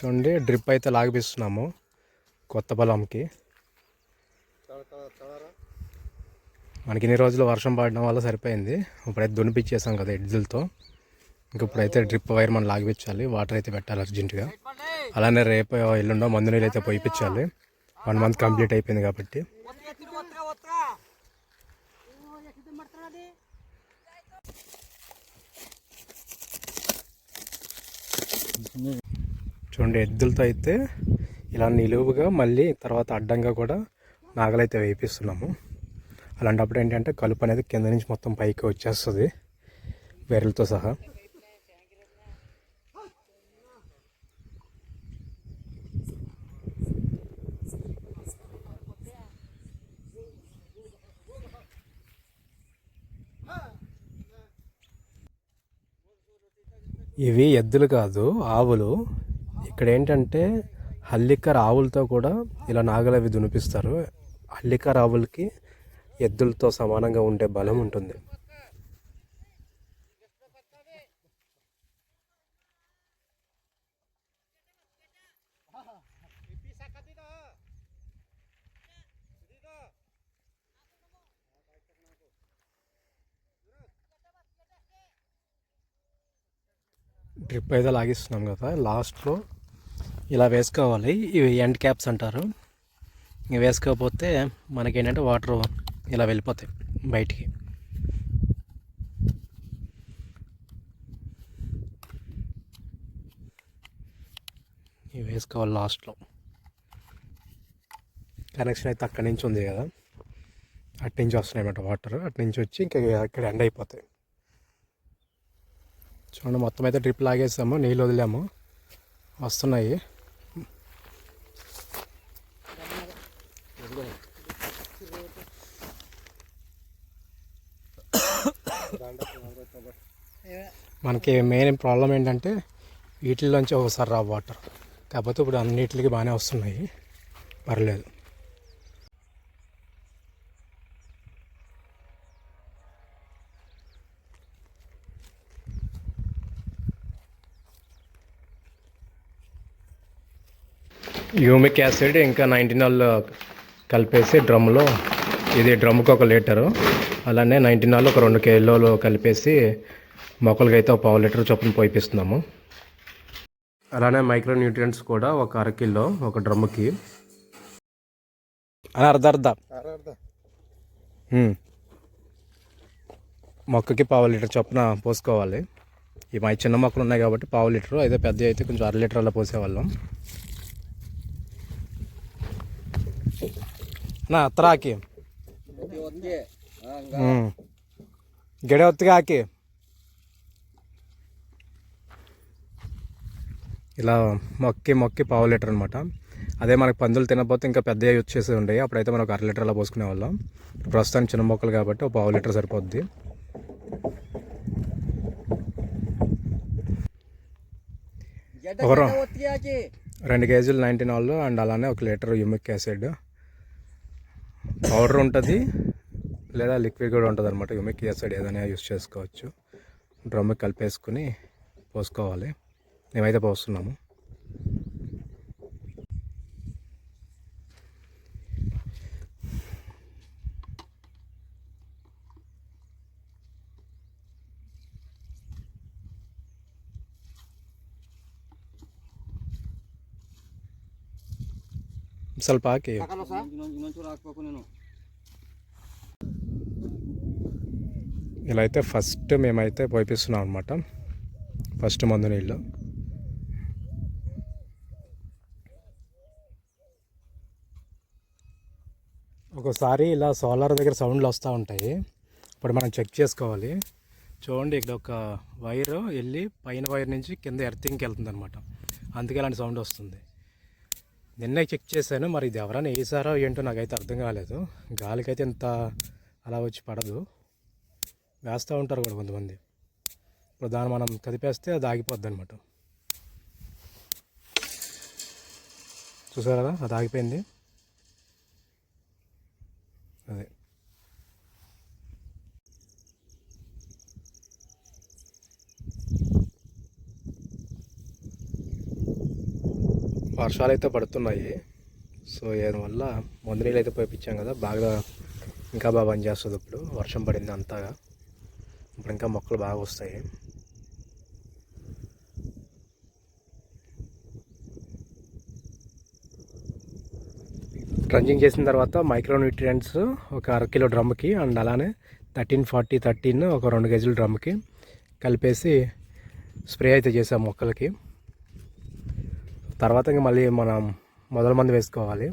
చూడండి డ్రిప్ అయితే లాగిపిస్తున్నాము కొత్త పొలంకి. మనకి ఇన్ని రోజులు వర్షం పడడం వల్ల సరిపోయింది. ఇప్పుడైతే దునిపించేసాం కదా ఎడ్జులతో. ఇంక ఇప్పుడైతే డ్రిప్ వైర్ మనం లాగిపించాలి వాటర్ అయితే పెట్టాలి అర్జెంటుగా అలానే రేపు ఎల్లుండో మందు నీళ్ళు అయితే పోయిపించాలి వన్ మంత్ కంప్లీట్ అయిపోయింది కాబట్టి. చూడండి ఎద్దులతో అయితే ఇలా నిలువుగా మళ్ళీ తర్వాత అడ్డంగా కూడా నాగలైతే వేపిస్తున్నాము. అలాంటప్పుడు ఏంటంటే కలుపు అనేది కింద నుంచి మొత్తం పైకి వచ్చేస్తుంది. వేర్లతో సహా. ఇవి ఎద్దులు కాదు ఆవులు. ఇక్కడ ఏంటంటే హల్లిక ఆవులతో కూడా ఇలా నాగలవి దునిపిస్తారు. హల్లిక రావులకి ఎద్దులతో సమానంగా ఉండే బలం ఉంటుంది. డ్రిప్ అయితే లాగిస్తున్నాం కదా లాస్ట్లో ఇలా వేసుకోవాలి. ఇవి ఎండ్ క్యాప్స్ అంటారు. ఇవి వేసుకోకపోతే మనకేంటంటే వాటర్ ఇలా వెళ్ళిపోతాయి బయటికి. ఇవి వేసుకోవాలి లాస్ట్లో. కనెక్షన్ అయితే అక్కడి నుంచి ఉంది కదా. అటు నుంచి వస్తున్నాయి అన్నమాట వాటర్. అటు నుంచి వచ్చి ఇంకా ఇక్కడ ఎండ్ అయిపోతాయి. చూడండి మొత్తం అయితే డ్రిప్ లాగేసాము నీళ్ళు వదిలాము. వస్తున్నాయి. మనకి మెయిన్ ప్రాబ్లం ఏంటంటే వీటిల్లోంచి ఒకసారి రా వాటర్ కాకపోతే ఇప్పుడు అన్నిటికి బాగానే వస్తున్నాయి. పర్లేదు. యూమిక్ యాసిడ్ ఇంకా నైంటీనాల్ కలిపేసి డ్రమ్లో ఇది డ్రమ్కి ఒక లీటరు. అలానే నైంటీనాల్ ఒక రెండు కిలోలు కలిపేసి మొక్కలకి అయితే ఒక పావు లీటర్ చొప్పున పోయిపిస్తున్నాము. అలానే మైక్రో న్యూట్రియంట్స్ కూడా ఒక అర కిలో ఒక డ్రమ్ముకి. అని అర్ధ అర్ధ. మొక్కకి పావు లీటర్ చొప్పున పోసుకోవాలి. ఈ మా చిన్న మొక్కలు ఉన్నాయి కాబట్టి పావు లీటరు అయితే పెద్ద అయితే కొంచెం అర లీటర్ అలా పోసేవాళ్ళం. నా ಹತ್ರ ಹಾಕಿ ಹ್ಞೂ ಗಿಡ ಹೊತ್ತಿಗೆ ಹಾಕಿ ఇలా మొక్కి మొక్కి పావు లీటర్ అనమాట అదే మనకి పందులు తినకపోతే ఇంకా పెద్దవి వచ్చేసి ఉండేవి అప్పుడైతే మనకు అర లీటర్ అలా పోసుకునే వాళ్ళం ప్రస్తుతానికి చిన్న మొక్కలు కాబట్టి ఒక పావు లీటర్ సరిపోద్ది ఒకరు రెండు కేజీలు నైంటీన్ వాళ్ళు అండ్ అలానే ఒక లీటర్ యూమిక్ యాసిడ్ పౌడర్ ఉంటుంది లేదా లిక్విడ్ కూడా ఉంటుంది అనమాట యూమిక్ యాసిడ్ ఏదైనా యూస్ చేసుకోవచ్చు. డ్రమ్కి కలిపేసుకుని పోసుకోవాలి. మేమైతే పోస్తున్నాము. ಸ್ವಲ್ಪ ಹಾಕಿ ಇನ್ನೊಂಚೂರು ಹಾಕ್ಬೇಕು ನೀನು ఇలా అయితే ఫస్ట్ మేమైతే పోయిస్తున్నాం అనమాట ఫస్ట్ మందు నీళ్ళు ఒకసారి ఇలా సోలార్ దగ్గర సౌండ్లు వస్తూ ఉంటాయి ఇప్పుడు మనం చెక్ చేసుకోవాలి చూడండి ఇక్కడ ఒక వైర్ వెళ్ళి పైన వైర్ నుంచి కింద ఎర్తింగ్కి వెళ్తుంది అనమాట అందుకే ఇలాంటి సౌండ్ వస్తుంది నిన్నే చెక్ చేశాను మరి ఇది ఎవరైనా వేసారో ఏంటో నాకైతే అర్థం కాలేదు. గాలికైతే ఇంత అలా వచ్చి పడదు. వేస్తూ ఉంటారు కూడా కొంతమంది. ఇప్పుడు దాన్ని మనం కదిపేస్తే అది ఆగిపోద్ది అనమాట చూసారా? కదా అది ఆగిపోయింది అదే వర్షాలు అయితే పడుతున్నాయి. సో దానివల్ల మందు నీళ్ళు అయితే పోయిపించాం కదా బాగా ఇంకా బాగా పనిచేస్తుంది ఇప్పుడు. వర్షం పడింది అంతగా. ఇప్పుడు ఇంకా మొక్కలు బాగా వస్తాయి. ట్రంజింగ్ చేసిన తర్వాత మైక్రో న్యూట్రియంట్స్ ఒక అర కిలో డ్రమ్కి అండ్ అలానే థర్టీన్ ఫార్టీ థర్టీన్ ఒక రెండు కేజీల డ్రమ్కి కలిపేసి స్ప్రే అయితే చేసాం మొక్కలకి. తర్వాత ఇంకా మళ్ళీ మనం మొదల మంది వేసుకోవాలి.